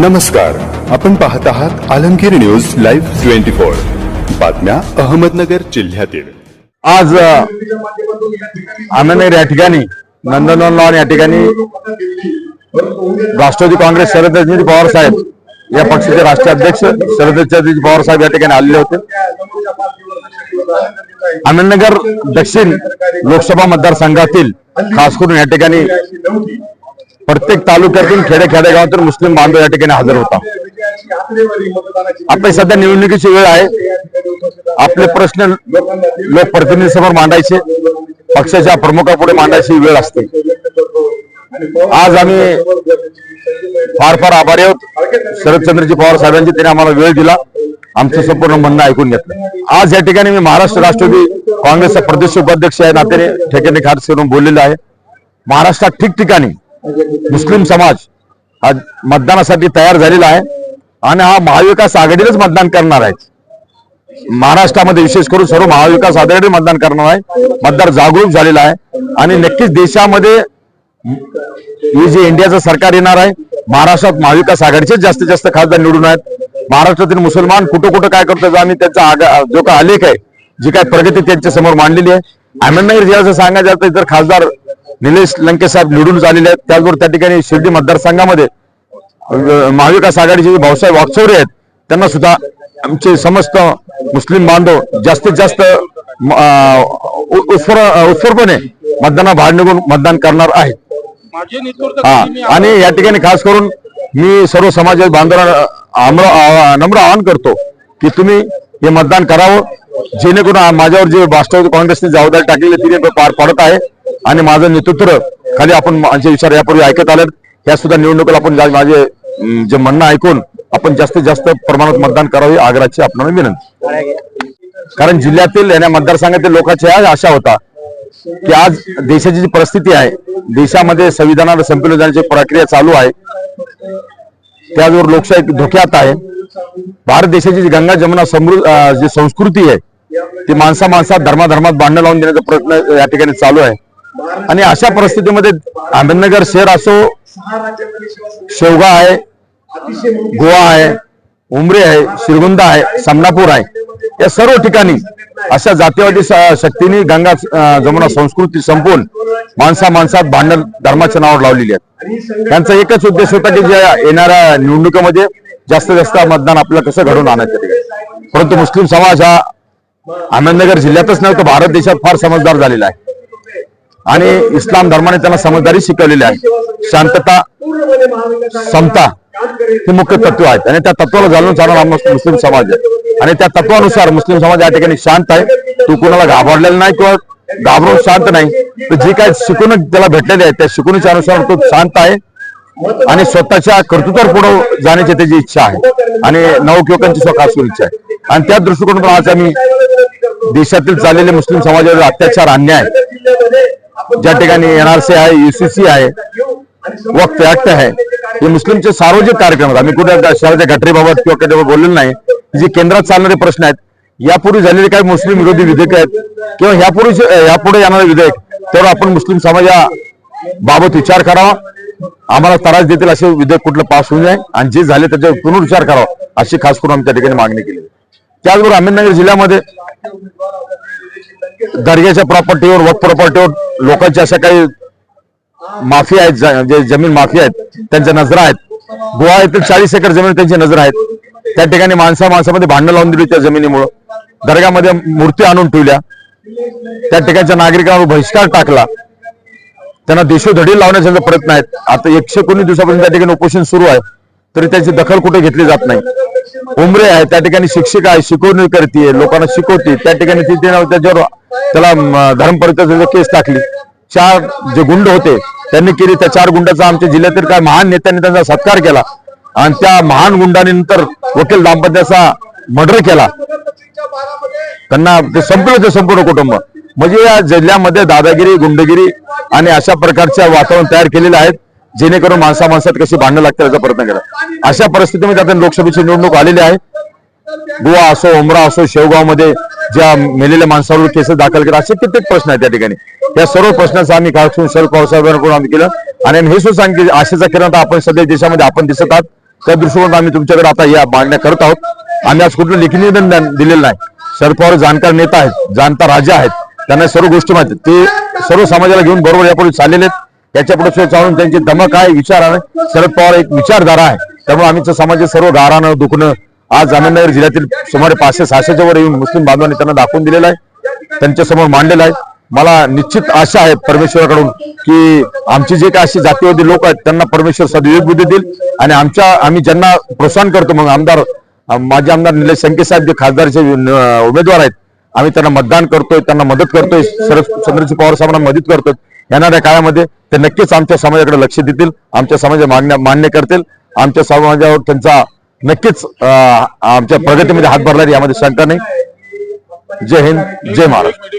नमस्कार. आपण पाहत आहात Alamgir news live twenty four. बातम्या अहमदनगर जिल्ह्यातील. आज आनंद या ठिकाणी नंदनवन लॉन या ठिकाणी राष्ट्रवादी काँग्रेस शरदचंद्रजी पवार साहेब या पक्षाचे राष्ट्रीय अध्यक्ष शरदचंद्रजी पवार साहेब या ठिकाणी आलेले होते. आनंदनगर दक्षिण लोकसभा मतदारसंघातील खास करून या ठिकाणी प्रत्येक तालुक्यातून खेडे खेडेगावातून मुस्लिम बांधव या ठिकाणी हजर होता. आपली सध्या निवडणुकीची वेळ आहे. आपले प्रश्न लोकप्रतिनिधीसमोर मांडायचे. पक्षाच्या प्रमुखापुढे मांडायची वेळ असते. आज आम्ही फार फार आभारी आहोत. शरदचंद्रजी पवार साहेबांची त्यांनी आम्हाला वेळ दिला. आमचं संपूर्ण म्हणणं ऐकून घेतलं. आज या ठिकाणी मी महाराष्ट्र राष्ट्रवादी काँग्रेसचा प्रदेश उपाध्यक्ष या नात्याने ठेकेने खास करून बोललेलं आहे. महाराष्ट्रात ठिकठिकाणी मुस्लिम समाज हा मतदानासाठी तयार झालेला आहे आणि हा महाविकास आघाडीलाच मतदान करणार आहे. महाराष्ट्रामध्ये विशेष करून सर्व महाविकास आघाडीने मतदान करणार आहे. मतदार जागरूक झालेला आहे. आणि नक्कीच देशामध्ये हे जे इंडियाचं सरकार येणार आहे महाराष्ट्रात महाविकास आघाडीचे जास्तीत जास्त खासदार निवडून आहेत. महाराष्ट्रातील मुसलमान कुठं कुठं काय करतो आम्ही त्यांचा आगा- जो काय आलेख आहे जी काय प्रगती त्यांच्यासमोर मांडलेली आहे. अहमदनगर जिल्ह्याचं सांगायचं तर इतर खासदार निलेश लंके साहेब निवडून झालेले आहेत. त्याचबरोबर त्या ठिकाणी शिर्डी मतदारसंघामध्ये महाविकास आघाडीचे जे भाऊसाहेब वागचौरे आहेत त्यांना सुद्धा आमचे समस्त मुस्लिम बांधव जास्तीत जास्त उत्स्फूर्तपणे मतदाना बाहेर निघून मतदान करणार आहेत. हा आणि या ठिकाणी खास करून मी सर्व समाज बांधवांना नम्र आवाहन करतो की तुम्ही हे मतदान करावं. जेणेकरून माझ्यावर जे वास्तव काँग्रेसने जबाबदारी टाकलेली तिने पार पाडत आहे. आणि माझं नेतृत्व खाली आपण माझे विचार यापूर्वी ऐकत आले या सुद्धा निवडणुकीला आपण माझे जे म्हणणं ऐकून आपण जास्तीत जास्त प्रमाणात मतदान करावे आग्रहाची आपल्याला विनंती. कारण जिल्ह्यातील या मतदारसंघातील लोकांची आज आशा होता की आज देशाची जी परिस्थिती आहे देशामध्ये संविधानाला संपलं जाण्याची प्रक्रिया चालू आहे त्याचबरोबर लोकशाही धोक्यात आहे. भारत देशाची जी गंगा जमुना समृद्ध जी संस्कृती आहे ती माणसा माणसात धर्माधर्मात भांडण लावून देण्याचा प्रयत्न या ठिकाणी चालू आहे. आणि अशा परिस्थितीमध्ये अहमदनगर शहर असो शेवगा आहे गोवा आहे उमरे आहे श्रीगुंदा आहे समनापूर आहे या सर्व ठिकाणी अशा जातीवादी शक्तीने गंगा जमुना संस्कृती संपवून माणसा माणसात भांडण धर्माच्या नावावर लावलेली आहेत. त्यांचा एकच उद्देश होता की ज्या येणाऱ्या निवडणुकीमध्ये जास्तीत जास्त मतदान आपल्याला कसं घडवून आणायचं परंतु मुस्लिम समाज हा अहमदनगर जिल्ह्यातच नाही तर भारत देशात फार समजदार झालेला आहे. आणि इस्लाम धर्माने त्यांना समजदारी शिकवलेली आहे. शांतता समता हे मुख्य तत्व आहेत. आणि त्या तत्वाला घालून चालणार मुस्लिम समाज आहे. आणि त्या तत्वानुसार मुस्लिम समाज या ठिकाणी शांत आहे. तो कोणाला घाबरलेला नाही किंवा घाबरून शांत नाही. तर जी काय शिकून त्याला भेटलेले आहे त्या शिकवणीच्या अनुसार तो शांत आहे. आणि स्वतःच्या कर्तृत्वावर पुढे जाण्याची त्याची इच्छा आहे. आणि नवयुवकांची स्वतः इच्छा आहे. आणि त्या दृष्टिकोनातून आज आम्ही देशातील चाललेले मुस्लिम समाजावर अत्याचार अन्याय. ज्या ठिकाणी एनआरसी आहे युसीसी आहे वक्त ऍक्ट आहे हे मुस्लिमचे सार्वजनिक कार्यक्रम आहेत. आम्ही कुठे शहराच्या घटनेबाबत किंवा कधी बोललेलो नाही. जे केंद्रात चालणारे प्रश्न आहेत यापूर्वी झालेले काही मुस्लिम विरोधी विधेयक आहेत किंवा यापूर्वी यापुढे येणारे विधेयक तर आपण मुस्लिम समाजा बाबत विचार करावा. आम्हाला त्रास देतील असे विधेयक कुठलं पास होऊ नये. आणि जे झाले त्याच्यावर पुनर्विचार करावा अशी खास करून आम्ही त्या ठिकाणी मागणी केली. त्याचबरोबर अहमदनगर जिल्ह्यामध्ये दर्ग्याच्या प्रॉपर्टीवर वक प्रॉपर्टीवर लोकांच्या अशा काही माफी आहेत जे जमीन माफी आहेत त्यांच्या नजरा आहेत. गोवा येथील चाळीस एकर जमीन त्यांची नजर आहेत. त्या ठिकाणी माणसा माणसामध्ये भांडणं लावून दिली त्या जमिनीमुळं. दर्गामध्ये मूर्ती आणून ठेवल्या. त्या ठिकाणच्या नागरिकांवर बहिष्कार टाकला. त्यांना देशोधडी लावण्याचा प्रयत्न आहेत. आता एकशे कोणी दिवसापासून त्या ठिकाणी उपोषण सुरू आहे. तरी त्याची दखल कुठे घेतली जात नाही. उमरे आहे त्या ठिकाणी शिक्षिका आहे शिकवणी करते लोकांना शिकवते त्या ठिकाणी त्याच्यावर त्याला धर्म परित्याचा केस टाकली चार जे गुंड होते त्यांनी केली त्या चार गुंडाचा आमच्या जिल्ह्यातील काय महान नेत्यांनी त्यांचा सत्कार केला. आणि त्या महान गुंडाने नंतर वकील दाम्पत्याचा मर्डर केला. त्यांना ते संपलं ते संपूर्ण कुटुंब. म्हणजे या जिल्ह्यामध्ये दादागिरी गुंडगिरी आणि अशा प्रकारच्या वातावरण तयार केलेले आहेत जेणेकरून माणसा माणसात कशी भांडणं लागतात याचा प्रयत्न केला अशा परिस्थितीमध्ये आता लोकसभेची निवडणूक आलेली आहे. गोवा असो उमरा असो शेवगावमध्ये ज्या मेलेल्या माणसावर केसेस दाखल केले असे कित्येक प्रश्न आहेत त्या ठिकाणी. या सर्व प्रश्नांचा आम्ही काळसून शरद पवार साहेबांकडून आम्ही केलं. आणि आम्ही हे सुद्धा सांगितलं की आशेचा किरण आता आपण सध्या देशामध्ये आपण दिसत आहात. त्या दृष्टीकोनात आम्ही तुमच्याकडे आता या मागण्या करत आहोत. आम्ही आज कुठलं लेखी निवेदन दिलेलं नाही. शरद पवार जाणकार नेता आहेत जाणता राजा आहेत. त्यांना सर्व गोष्टी माहिती आहेत. ते सर्व समाजाला घेऊन बरोबर यापूर्वी चाललेले आहेत. याच्यापुढे सुद्धा चालून त्यांची दमक आहे विचार आहे. शरद पवार एक विचारधारा आहे. त्यामुळे आम्ही समाजाचे सर्व गारानं दुखणं आज जामनगर जिल्ह्यातील सुमारे पाचशे सहाशेच्या वर येऊन मुस्लिम बांधवांनी त्यांना दाखवून दिलेलं आहे. त्यांच्यासमोर मांडलेलं आहे. मला निश्चित आशा आहे परमेश्वराकडून की आमची जे काही अशी जातीवादी लोक आहेत त्यांना परमेश्वर सदविवेक बुद्धी देईल. आणि आमच्या आम्ही ज्यांना प्रोत्साहन करतो मग आमदार माझे माजी आमदार निलेश संके साहेब जे खासदारचे उमेदवार आहेत आम्ही त्यांना मतदान करतोय त्यांना मदत करतोय. शरद चंद्रजी पवार साहेबांना मदत करतोय. येणाऱ्या काळामध्ये ते नक्कीच आमच्या समाजाकडे लक्ष देतील आमच्या समाजा मागण्या मान्य करतील. आमच्या समाजावर त्यांचा नक्कीच आमच्या प्रगतीमध्ये हातभार लागेल यामध्ये शंका नाही. जय हिंद जय महाराष्ट्र.